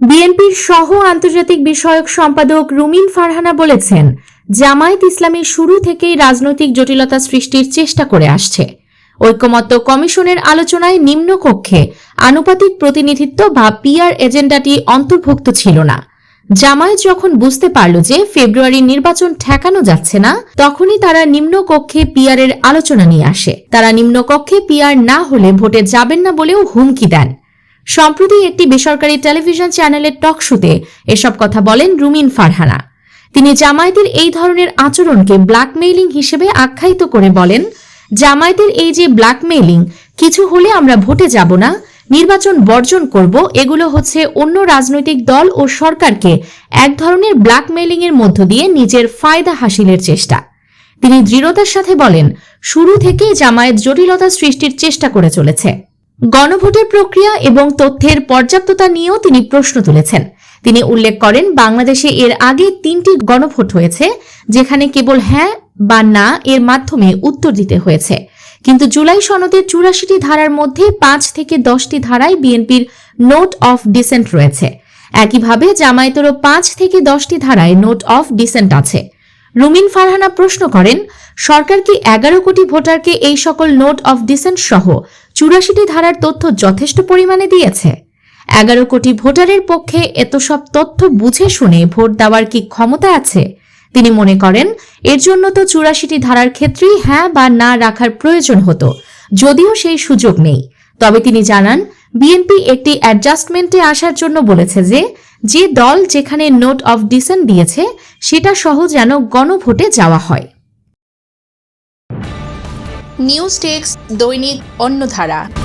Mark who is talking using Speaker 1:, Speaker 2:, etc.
Speaker 1: বিএনপির সহ আন্তর্জাতিক বিষয়ক সম্পাদক রুমিন ফারহানা বলেছেন, জামায়াত ইসলামী শুরু থেকেই রাজনৈতিক জটিলতা সৃষ্টির চেষ্টা করে আসছে। ঐকমত্য কমিশনের আলোচনায় নিম্নকক্ষে আনুপাতিক প্রতিনিধিত্ব বা পিআর এজেন্ডাটি অন্তর্ভুক্ত ছিল না। জামায়াত যখন বুঝতে পারল যে ফেব্রুয়ারির নির্বাচন ঠেকানো যাচ্ছে না, তখনই তারা নিম্নকক্ষে পিআর এর আলোচনা নিয়ে আসে। তারা নিম্নকক্ষে পিআর না হলে ভোটে যাবেন না বলেও হুমকি দেন। সম্প্রতি একটি বেসরকারি টেলিভিশন চ্যানেলের টক শোতে এসব কথা বলেন রুমিন ফারহানা। তিনি জামায়াতের এই ধরনের আচরণকে ব্ল্যাকমেইলিং হিসেবে আখ্যায়িত করে বলেন, জামায়াতের এই যে ব্ল্যাকমেইলিং, কিছু হলে আমরা ভোটে যাব না, নির্বাচন বর্জন করব, এগুলো হচ্ছে অন্য রাজনৈতিক দল ও সরকারকে এক ধরনের ব্ল্যাকমেইলিং এর মধ্য দিয়ে নিজের ফায়দা হাসিলের চেষ্টা। তিনি দৃঢ়তার সাথে বলেন, শুরু থেকেই জামায়াত জটিলতা সৃষ্টির চেষ্টা করে চলেছে। গণভোটের প্রক্রিয়া এবং তথ্যের পর্যাপ্ততা নিয়েও তিনি প্রশ্ন তুলেছেন। তিনি উল্লেখ করেন, বাংলাদেশে এর আগে তিনটি গণভোট হয়েছে, যেখানে কেবল হ্যাঁ বা না এর মাধ্যমে উত্তর দিতে হয়েছে। কিন্তু জুলাই সনদের চুরাশিটি ধারার মধ্যে পাঁচ থেকে দশটি ধারায় বিএনপির নোট অফ ডিসেন্ট রয়েছে। একইভাবে জামায়াতেরও পাঁচ থেকে দশটি ধারায় নোট অফ ডিসেন্ট আছে। রুমিন ফারহানা প্রশ্ন করেন, সরকার কি এগারো কোটি ভোটারকে এই সকল নোট অফ ডিসেন্ট সহ চুরাশিটি ধারার তথ্য যথেষ্ট পরিমাণে দিয়েছে? এগারো কোটি ভোটারের পক্ষে এত সব তথ্য বুঝে শুনে ভোট দেওয়ার কি ক্ষমতা আছে? তিনি মনে করেন, এর জন্য তো চুরাশিটি ধারার ক্ষেত্রেই হ্যাঁ বা না রাখার প্রয়োজন হতো, যদিও সেই সুযোগ নেই। তবে তিনি জানান, বিএনপি একটি অ্যাডজাস্টমেন্টে আসার জন্য বলেছে যে যে দল যেখানে নোট অফ ডিসেন্ট দিয়েছে, সেটা সহ যেন গণভোটে যাওয়া হয়।
Speaker 2: নিউজ টেক্স দৈনিক অন্যধারা